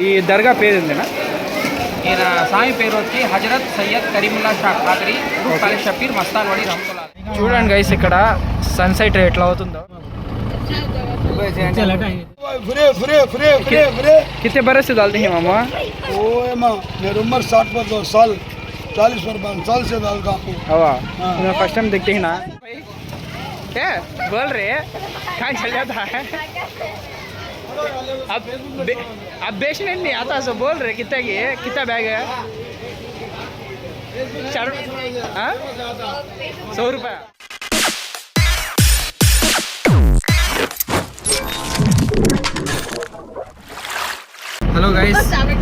ఈ దర్గా పేరు ఉందేనా ఈయన స్వామి పేరు వచ్చి హజరత్ సయ్యద్ కరీముల్లా షా ఖాదరి గ్రూప్ అలీ షబీర్ మస్తాన్వాడి రహమతుల్లా చూడండి గైస్ ఇక్కడ సన్సెట్ ఎట్లా అవుతుందో free free free free free कितने बरस से डालते हैं मामा ओए माँ मेरी उम्र साठ पर दो साल चालीस पर पाँच साल से डालता हूँ हवा हाँ। मैं फर्स्ट टाइम देखते हैं ना क्या बोल रहे कहाँ चल जाता है अब बे, अब बेचने नहीं आता सो बोल रहे कितना की है कितना बैग है चार हाँ? सौ रुपया హలో గైస్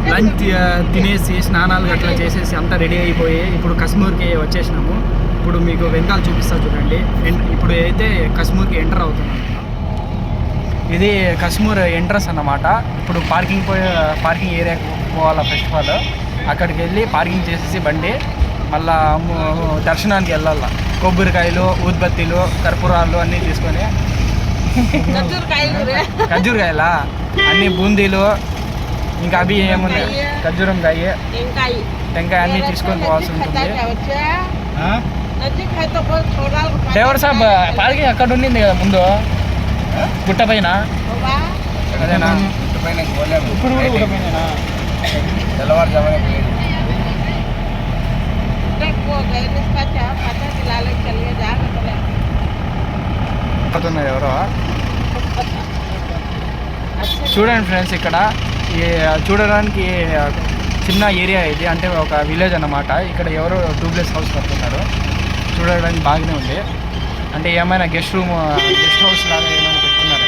లంచ్ ఆ, తినేసి స్నానాలు గట్లా చేసేసి అంతా రెడీ అయిపోయి ఇప్పుడు కశ్మీర్కి వచ్చేసినాము ఇప్పుడు మీకు వెనకాల చూపిస్తా చూడండి ఎన్- ఇప్పుడు అయితే కశ్మీర్కి ఎంటర్ అవుతున్నాం ఇది కశ్మీర్ ఎంట్రన్స్ అన్నమాట. ఇప్పుడు పార్కింగ్ పోయే పార్కింగ్ ఏరియాకి పోవాలా ఫస్ట్ ఆఫ్ ఆల్ అక్కడికి వెళ్ళి పార్కింగ్ చేసేసి బండి మళ్ళా దర్శనానికి వెళ్ళాల. కొబ్బరికాయలు ఊద్బత్తీలు కర్పూరాలు అన్నీ తీసుకొని. ఖర్జూరకాయలా అన్ని బూందీలు ఇంకా అవి ఏమున్నాయి? ఖర్జూరం కాయ టెంకాయ. అన్నీ తీసుకొని పోవాల్సి ఉంటుంది. డ్రైవర్ సాబ్ పార్కింగ్ అక్కడ ఉండింది కదా ముందు. గుట్ట పైన అదేనా? ఇప్పుడు ఎవరో? చూడండి ఫ్రెండ్స్ ఇక్కడ ఈ చూడడానికి చిన్న ఏరియా ఇది అంటే ఒక విలేజ్ అన్నమాట. ఇక్కడ ఎవరో డూప్లెక్స్ హౌస్ కడుతున్నారు చూడడానికి బాగానే ఉంది. అంటే ఏమైనా గెస్ట్ రూమ్ గెస్ట్ హౌస్ లాగా ఏమైనా పెట్టుకున్నారు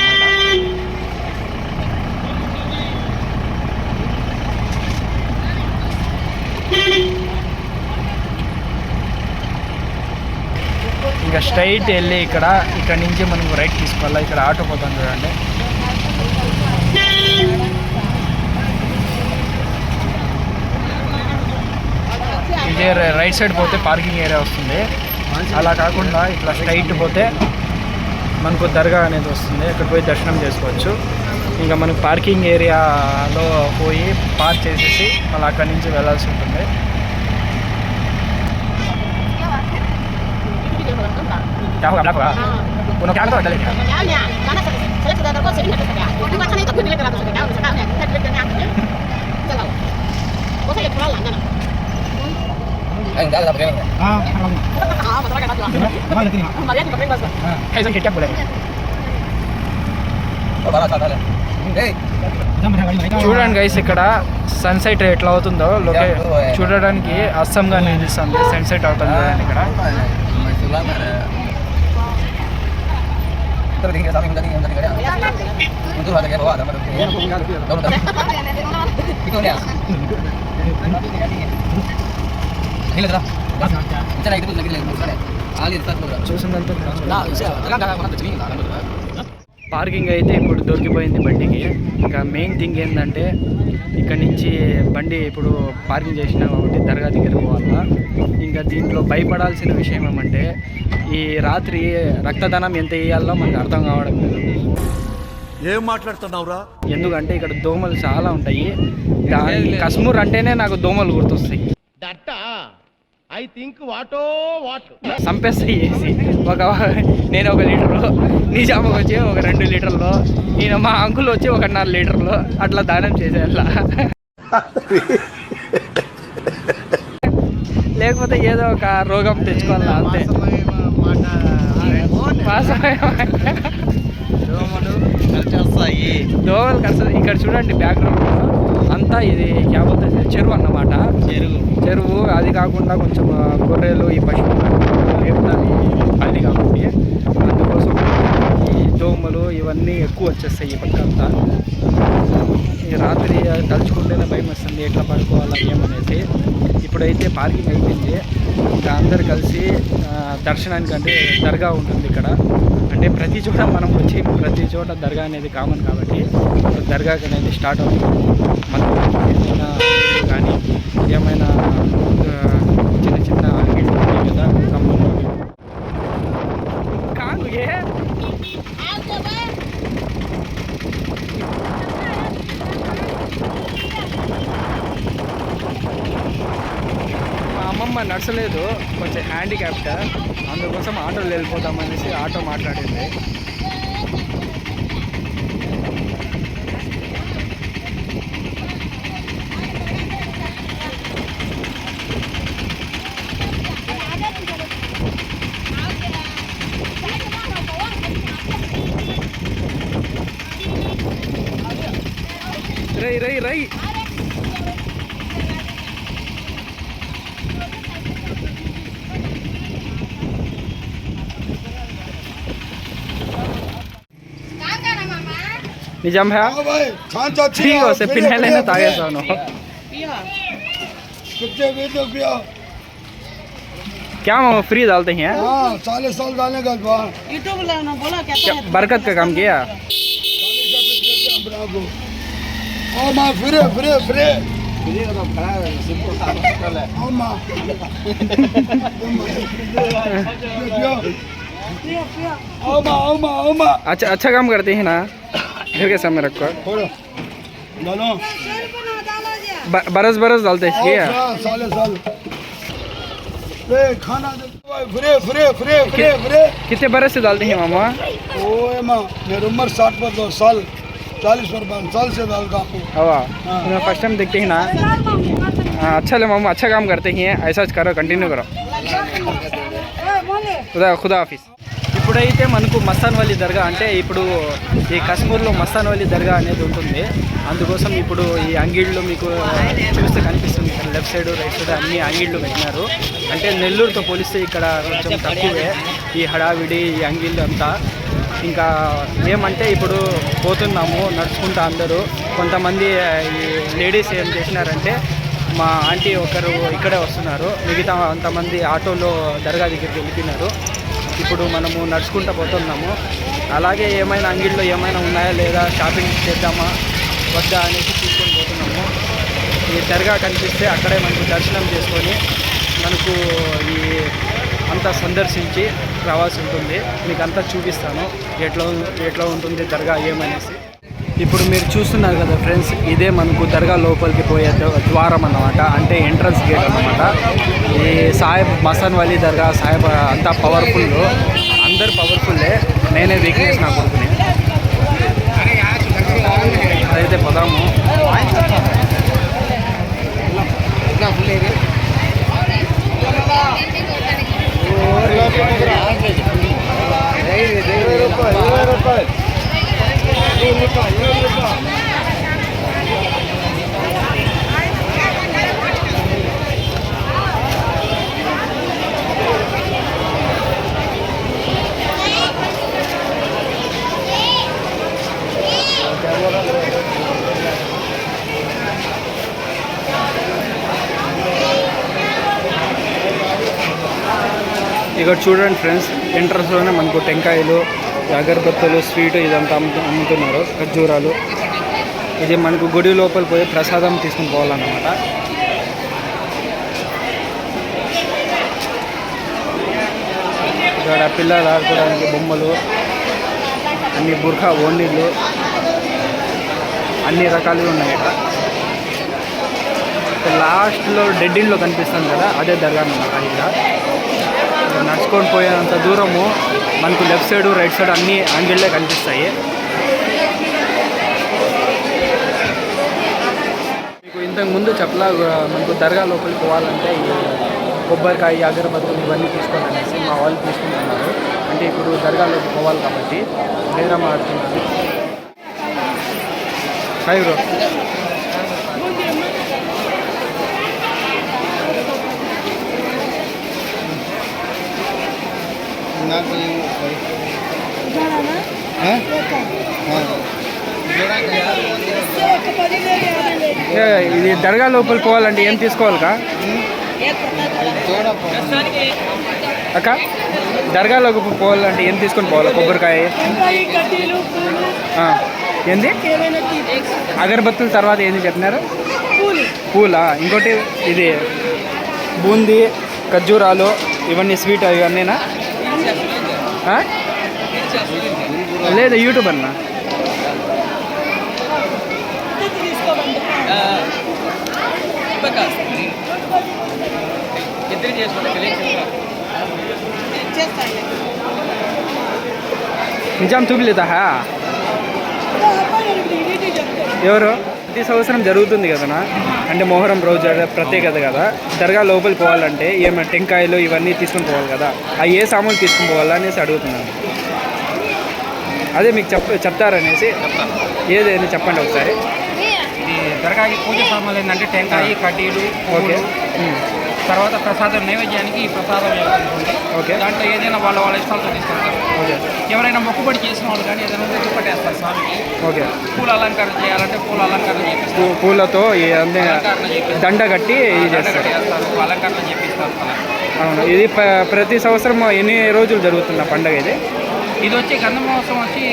ఇంకా స్ట్రైట్ వెళ్ళి ఇక్కడ ఇక్కడ నుంచి మనం రైట్ తీసుకోవాలి? ఇక్కడ ఆటో పోతాం చూడండి. ఇదే రైట్ సైడ్ పోతే పార్కింగ్ ఏరియా వస్తుంది. అలా కాకుండా ఇట్లా స్ట్రైట్ పోతే మనకు దర్గా అనేది వస్తుంది. అక్కడ పోయి దర్శనం చేసుకోవచ్చు. ఇంకా మనకు పార్కింగ్ ఏరియాలో పోయి పార్క్ చేసేసి మళ్ళీ అక్కడి నుంచి వెళ్ళాల్సి ఉంటుంది. क्या होगा ब्लैक होगा उन्होंने क्या कर डालेगा कैसे क्या बोले చూడండి గైస్ ఇక్కడ సన్సెట్ ఎట్లా అవుతుందో లొకే చూడడానికి అస్సంగా నిలుస్తుంది సన్సెట్ అవుతుంది చూడండి ఇక్కడ చూసిందంతా పార్కింగ్ అయితే ఇప్పుడు దొరికిపోయింది బండికి. ఇంకా మెయిన్ థింగ్ ఏంటంటే ఇక్కడ నుంచి బండి ఇప్పుడు పార్కింగ్ చేసిన కాబట్టి దర్గా దగ్గర పోవాలా. ఇంకా దీంట్లో భయపడాల్సిన విషయం ఏమంటే ఈ రాత్రి రక్తదానం ఎంత వేయాలో మనకు అర్థం కావడం లేదు. ఏం మాట్లాడుతున్నావురా? ఎందుకంటే ఇక్కడ దోమలు చాలా ఉంటాయి. దాని కశ్మూర్ అంటేనే నాకు దోమలు గుర్తొస్తాయి. I think వాటో what. చంపేస్తాయి వేసి ఒక నేను ఒక లీటర్లో నిజామకు వచ్చి ఒక రెండు లీటర్లో ఈయన మా అంకుల్ వచ్చి ఒకటిన్నర లీటర్లో అట్లా దానం చేసేయాల లేకపోతే ఏదో ఒక రోగం తెచ్చుకోవాలా అంతే. దోమలు కష్టం ఇక్కడ చూడండి బ్యాక్గ్రౌండ్ అంతా ఇది క్యాబోతే చెరువు అన్నమాట. చెరువు. చెరువు అది కాకుండా కొంచెం గొర్రెలు ఈ పశువులు మేపుతాయి పల్లి కాబట్టి అందుకోసం ఈ దోమలు ఇవన్నీ ఎక్కువ వచ్చేస్తాయి ఈ పక్క అంతా. ఈ రాత్రి తలుచుకుంటేనే భయం వస్తుంది ఎట్లా పడుకోవాలా ఏమనేసి ఇప్పుడైతే పార్కింగ్ అయిపోయింది. ఇంకా అందరు కలిసి ఆ, దర్శనానికి అంటే దర్గా ఉంటుంది ఇక్కడ. అంటే ప్రతి చోట మనం వచ్చి ప్రతి చోట దర్గా అనేది కామన్ కాబట్టి దర్గాకి అనేది స్టార్ట్ అవుతుంది. మనకు ఏమైనా కానీ ఏమైనా చిన్న చిన్న కదా మా అమ్మమ్మ నడచలేదు కొంచెం హ్యాండిక్యాప్ట్ అందుకోసం ఆటోలో వెళ్ళిపోతామనేసి ఆటో మాట్లాడింది. निज़ाम भैया ठीक हो से पिन्हे लेने तागे सोनो। क्या मामा फ्री डालते हैं? साले साल डालने का तो लाना बोला क्या बरकत का काम किया? ओ माँ फ्री फ्री फ्री। अच्छा अच्छा काम करते हैं ना? फिर के सामने रखो? बरस बरस डालते कितने बरस से डालते हैं मामा? ओए माँ मेरी उम्र साठ पर दो साल चालीस पर पाँच साल से डालता हूँ। हवा फ़र्स्ट टाइम देखते हैं ना? हाँ अच्छा ले मामा अच्छा काम करते हैं ऐसा करो कंटिन्यू करो। खुदा खुदा हाफिज़। ఇప్పుడైతే మనకు మస్తాన్ వల్లి దర్గా అంటే ఇప్పుడు ఈ కశ్మీర్లో మస్తాన్ వల్లి దర్గా అనేది ఉంటుంది. అందుకోసం ఇప్పుడు ఈ అంగిళ్ళు మీకు చూస్తే కనిపిస్తుంది ఇక్కడ లెఫ్ట్ సైడ్ రైట్ సైడ్ అన్ని అంగిళ్ళు పెట్టినారు. అంటే నెల్లూరుతో పోలిస్తే ఇక్కడ కొంచెం తక్కువే ఈ హడావిడి ఈ అంగిళ్ళు అంతా. ఇంకా ఏమంటే ఇప్పుడు పోతున్నాము నడుచుకుంటా అందరూ. కొంతమంది ఈ లేడీస్ ఏం చేసినారంటే మా ఆంటీ ఒకరు ఇక్కడే వస్తున్నారు. మిగతా అంతమంది ఆటోలో దర్గా దగ్గరికి వెళ్ళిపోయినారు. ఇప్పుడు మనము నడుచుకుంటూ పోతున్నాము. అలాగే ఏమైనా అంగిల్లో ఏమైనా ఉన్నాయా లేదా? షాపింగ్ చేద్దామా? వద్దా అనేసి తీసుకొని పోతున్నాము. ఈ దర్గా కనిపిస్తే అక్కడే మనకు దర్శనం చేసుకొని మనకు ఈ అంతా సందర్శించి రావాల్సి ఉంటుంది. మీకు అంతా చూపిస్తాను. ఎట్లా ఎట్లా ఉంటుంది దర్గా ఏమనేసి. ఇప్పుడు మీరు చూస్తున్నారు కదా ఫ్రెండ్స్ ఇదే మనకు దర్గా లోపలికి పోయే ద్వారం అన్నమాట. అంటే ఎంట్రన్స్ గేట్ అన్నమాట. ఈ సాహెబ్ మసన్ వలీ దర్గా సాహెబ్ అంతా పవర్ఫుల్ అందరు పవర్ఫుల్లే నేనే వీక్నెస్ నా కొడుకుని. అదైతే పదాము. ఇక్కడ చూడండి ఫ్రెండ్స్ ఎంట్రన్స్లోనే మనకు టెంకాయలు అగరబత్తులు స్వీట్ ఇదంతా అమ్ము అమ్ముతున్నారు ఖర్జూరాలు. ఇది మనకు గుడి లోపల పోయి ప్రసాదం తీసుకుని పోవాలన్నమాట. ఇక్కడ పిల్లలు ఆడుకోవడానికి బొమ్మలు అన్ని బుర్ఖా ఓనీలు అన్ని రకాలుగా ఉన్నాయి ఇక్కడ. లాస్ట్లో డెడ్ ఇండ్లో కనిపిస్తుంది కదా అదే దర్గా అన్నమాట ఇక్కడ. నడుచుకొని పోయేంత దూరము మనకు లెఫ్ట్ సైడ్ రైట్ సైడ్ అన్ని యాంగిల్లే కనిపిస్తాయి. మీకు ఇంతకుముందు చెప్పలా మనకు దర్గా లోపలికి పోవాలంటే కొబ్బరికాయ అగరబత్తులు ఇవన్నీ తీసుకోవాలనేసి మా వాళ్ళు తీసుకుంటున్నారు. అంటే ఇప్పుడు దర్గాలోకి పోవాలి కాబట్టి బేరం ఆడుతున్నారు హై బ్రో. ఏ, ఇది దర్గా లోపలికి పోవాలంటే ఏం తీసుకోవాలికా అక్క దర్గాలోకి పోవాలంటే ఏం తీసుకొని పోవాలి కొబ్బరికాయ ఆ, ఏంది అగరబత్తుల తర్వాత ఏంది చెప్పినారు పూలా ఇంకోటి ఇది బూందీ ఖర్జూరాలు ఇవన్నీ స్వీట్ ఇవన్నీనా? లేదు యూట్యూబ్ అన్న. ఇద్దరు చేసుకుంటే నిజాం చూపిలేదా? ఎవరు? ప్రతి సంవత్సరం జరుగుతుంది కదనా? అంటే మొహరం రోజు ప్రత్యేకత కదా. దర్గా లోపలికి పోవాలంటే ఏమైనా టెంకాయలు ఇవన్నీ తీసుకుని పోవాలి కదా. ఆ ఏ సామాన్లు తీసుకుని పోవాలా అనేసి అడుగుతున్నాను. అదే మీకు చెప్ చెప్తారనేసి ఏదేని చెప్పండి ఒకసారి. దర్గాకి పూజ సామాన్లు ఏంటంటే టెంకాయ కడ్డీలు ఓకే. తర్వాత ప్రసాదం నైవేద్యానికి ఈ ప్రసాదం ఉంటుంది ఓకే. దాంట్లో ఏదైనా వాళ్ళ వాళ్ళ ఇష్టాలతో తీసుకుంటారు ఓకే. ఎవరైనా మొక్కుబడి చేసిన వాళ్ళు కానీ ఏదైనా ఉంటే దుప్పటేస్తారు స్వామికి. ఓకే. పూల అలంకరణ చేయాలంటే పూల అలంకరణ చేపిస్తారు. పూలతో దండ కట్టి అలంకరణ చేపిస్తారు అవును. ఇది ప్రతి సంవత్సరం ఎన్ని రోజులు జరుగుతుంది ఆ పండగ ఇది? ఇది వచ్చి గంధ మహోత్సవం వచ్చి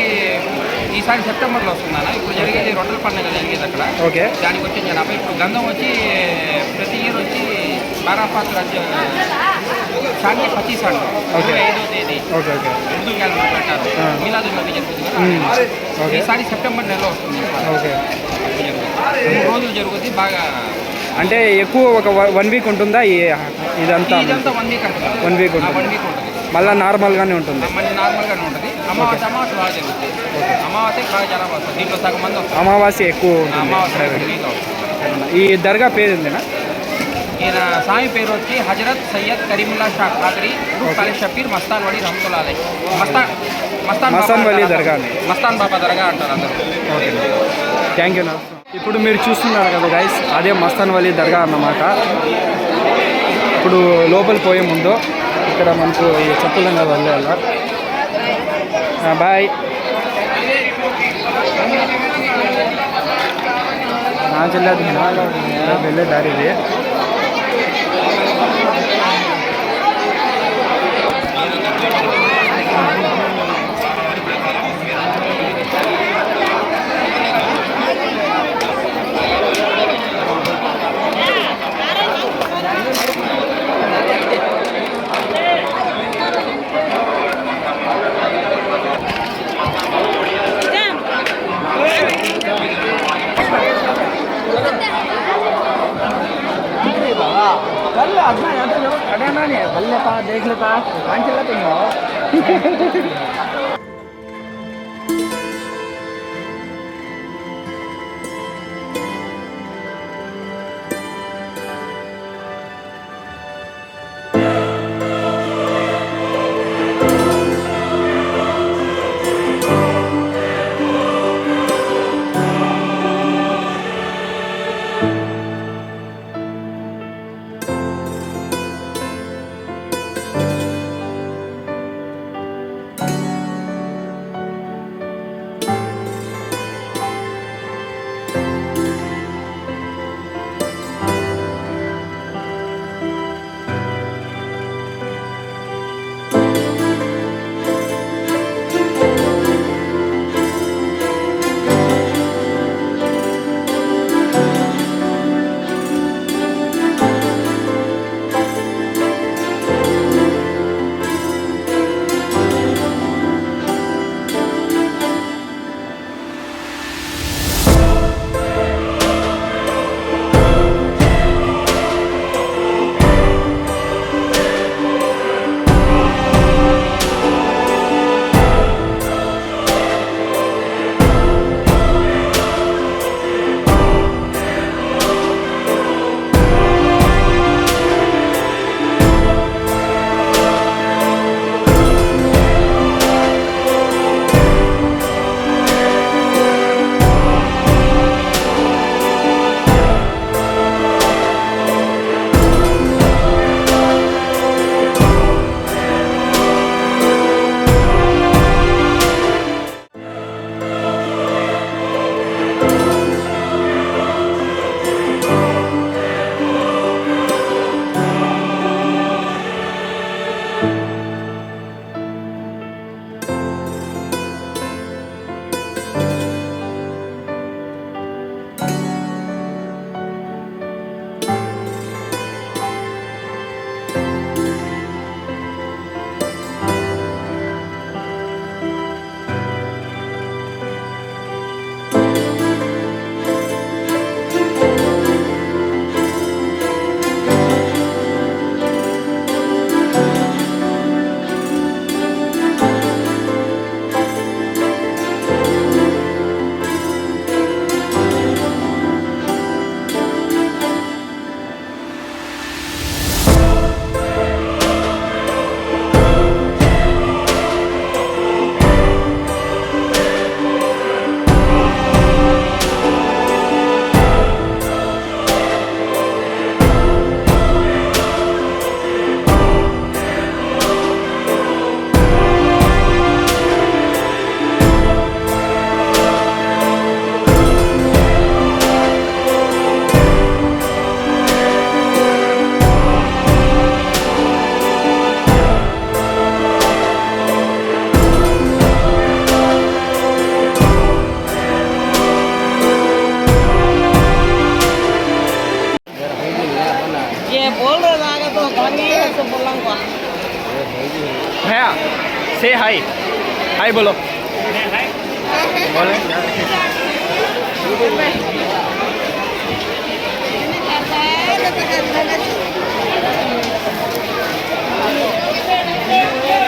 ఈసారి సెప్టెంబర్లో వస్తుందన్న. ఇప్పుడు జరిగేది రొట్టెల పండుగ జరిగేది అక్కడ. ఓకే. దానికి వచ్చి జనాభా. ఇప్పుడు గంధం వచ్చి ప్రతి ఇయర్ వచ్చి మిలాదు నబీ జరుగుతుంది మ్మ్. కదా ఓకే. ఈసారి సెప్టెంబర్ నెలలో వస్తుంది ఓకే. మూడు రోజులు జరుగుతుంది బాగా అంటే ఎక్కువ ఒక వన్ వీక్ ఉంటుందా? ఇదంతా ఇదంతా వన్ వీక్ ఉంటుంది. వన్ వీక్ ఉంటుంది. మళ్ళీ నార్మల్గానే ఉంటుంది. మళ్ళీ నార్మల్గానే ఉంటుంది. అమావాస్య అమావాస్య బాగా జరుగుతుంది. అమావాస్య బాగా జనాభా వస్తుంది దీంట్లో సగం మంది వస్తారు. అమావాస్య ఎక్కువ ఉంటుంది. అమావాస్య ఈ దర్గా పేరు ఏందినా ఈయన స్వామి పేరు వచ్చి హజరత్ సయ్యద్ కరీముల్లా షా ఖాద్రి ఖాళీ షపీర్ మస్తాన్ వలి రహమతుల్లాహి మస్తాన్ మస్తాన్ మస్తాన్ వలి అంటారు. దర్గా. మస్తాన్ బాబా దర్గా అంటారు అందరూ. ఓకే. థ్యాంక్ యూ ఇప్పుడు మీరు చూస్తున్నారు కదా గైస్ అదే మస్తాన్ వలీ దర్గా అన్నమాట. ఇప్పుడు లోపలికి పోయే ముందు ఇక్కడ మనకు ఈ చెప్పులంగా వెళ్ళాల బాయ్ कर लो अपना यहाँ तो लोग अड़ाना नहीं है बल्ले पा देख लेता पाँच लेते Boleh ya. Ini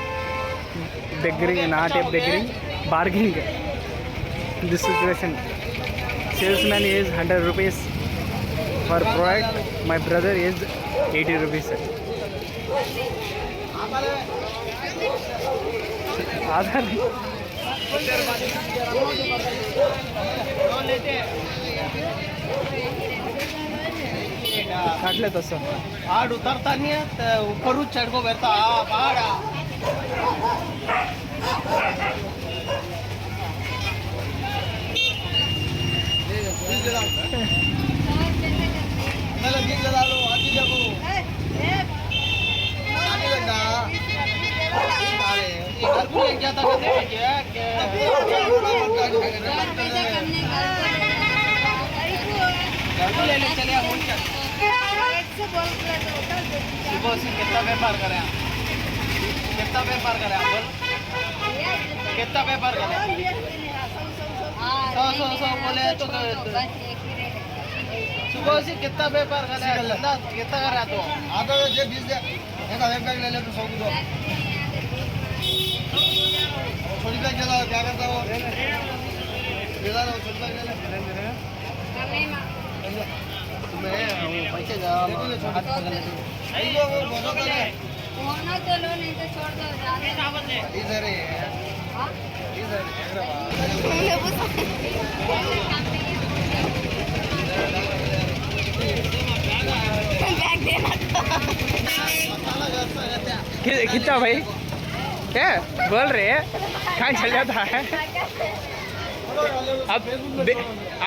దగ్గరింగ్ నాట్ ఎప్ దగ్గరింగ్ bargaining this situation salesman is hundred rupees for product my brother is eighty rupees Aadhaar काटले सर आड उतरताना ऊपर चढको भेटता हा क्या घर ले ले चले अमूल सुबह से कितना व्यापार करे? कितना व्यापार करे आप बोल कितना व्यापार करे सौ सौ सौ बोले तो सुबह से कितना व्यापार करे धंधा कितना कर रहा तो आता है जे बीस दे ऐसा एक बैग ले ले तो सौ को दो छोटी बैग चला क्या करता हो ले ला छोटी बैग ले ले तुम्हें पैसे जाओ होना तो लो नहीं तो छोड़ दो इधर ही है। हाँ? इधर इधर बैग देना कितना भाई? क्या? बोल रहे कहाँ चल जाता है? अब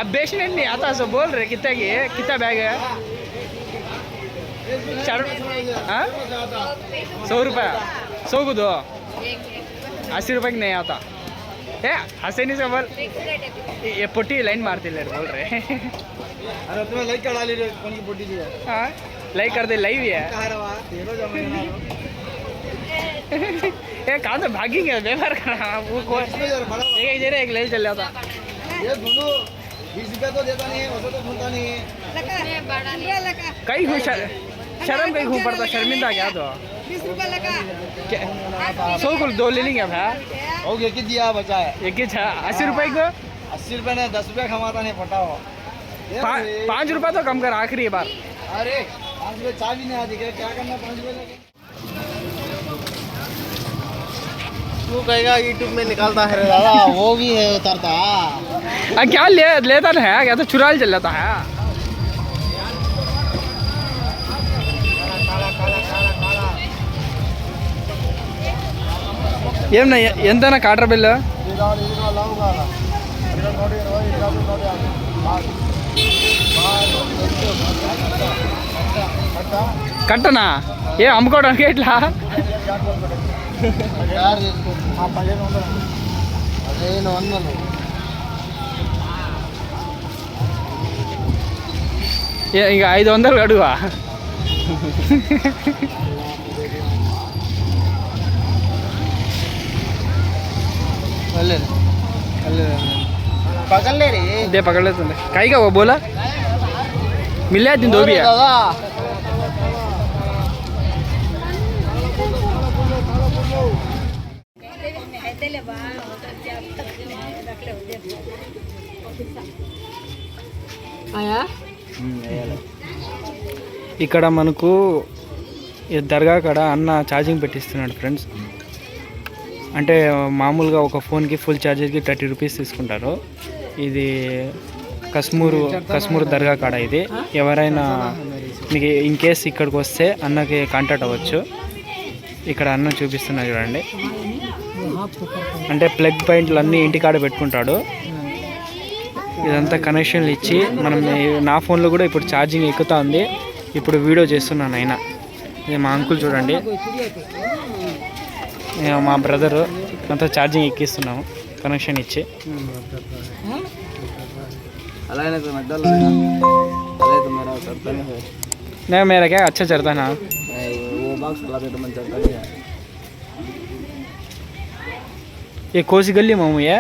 अब बेचने नहीं आता सो बोल रहे कितना की है? कितना बैग है? हाँ? सौ रुपये। सौ कुछ अस्सी रुपये नहीं आता। है हसे नहीं से ये पुटी लाइन मारती है बोल रहे। लाइक हाँ, कर दे लाइव ये कहाँ तो देता नहीं है तो कई खुश अच्छा, शर्म कहीं खूब पड़ता शर्मिंदा क्या तो? सौ कुल दो ले लेंगे भाई हो? गया कि दिया बचा है। एक ही छा अस्सी रुपए को? अस्सी रुपए ने दस रुपए खमाता नहीं पटा हो पाँच रुपए तो कम कर आखिरी बार अरे पाँच रुपए चाय भी नहीं आती क्या? क्या करना पाँच रुपए तू कहेगा यूट्यूब में निकालता है दादा वो भी है उतरता। क्या ले लेता तो है क्या तो चुराल चल जाता है। ఏమన్నా ఎంతనా కాటర్ బిల్లు ఇది కావాలి ఇది కావాలి లావు కావాలా ఇరవై నూట ఇరవై ఇరవై నూట యాభై బాగా. బాగా. అట్టా? కట్టనా ఏ అమ్ముకోవడానికి ఎట్లా యారు చేసుకో. ఆ పదిహేను వందలు పదిహేను వందలు ఏ- ఇంకా ఐదు వందలు అడుగువా पकड़ ले रे दे पकड़ लेते हैं काई का वो बोला मिला दिन दो भी है दादा आया ఇక్కడ మనకు ఈ దర్గా కాడ అన్న ఛార్జింగ్ పెట్టిస్తున్నాడు ఫ్రెండ్స్ అంటే మామూలుగా ఒక ఫోన్కి ఫుల్ ఛార్జర్కి థర్టీ రూపీస్ తీసుకుంటారు. ఇది కశ్మూరు కశ్మూరు దర్గా కాడ ఇది. ఎవరైనా మీకు ఇన్ కేస్ ఇక్కడికి వస్తే అన్నకి కాంటాక్ట్ అవ్వచ్చు. ఇక్కడ అన్న చూపిస్తున్నా చూడండి. అంటే ప్లగ్ పాయింట్లు అన్నీ ఇంటికాడ పెట్టుకుంటాడు. ఇదంతా కనెక్షన్లు ఇచ్చి మనం నా ఫోన్లో కూడా ఇప్పుడు ఛార్జింగ్ ఎక్కుతా ఉంది ఇప్పుడు వీడియో చేస్తున్నాను అయినా ఇది మా అంకుల్ చూడండి. మా బ్రదరు అంతా ఛార్జింగ్ ఎక్కిస్తున్నాము కనెక్షన్ ఇచ్చి అలాగే మధ్యలో అదే మేరా చడతా नहीं मेरा क्या अच्छा चलता ना वो बॉक्स वाला तो मन चलता है ये कौन सी गली मामू ये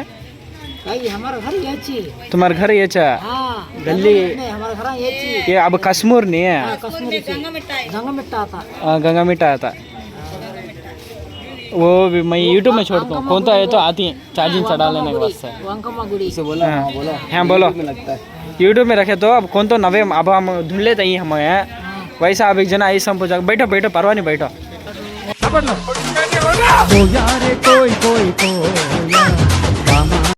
हमारा घर ये ची तुम्हारा घर ये चा हाँ गली नहीं हमारा घर ये ची ये अब कश्मीर नहीं है कश्मीरी ची गंगा मिट्टा आता आ, गंगा मिट्टा आता वो भी मैं यूट्यूब में छोड़ता हूँ। कौन तो है तो आती है चार्जिंग चढ़ा लेने के वास्ते। बोला हाँ। हाँ बोला। हाँ। यूट्यूब में रखे तो अब कौन तो नवे अब हम ढूंढ लेते ही हमें वैसा अब एक जना ऐसा हम पूछा बैठो बैठो परवा नहीं बैठो।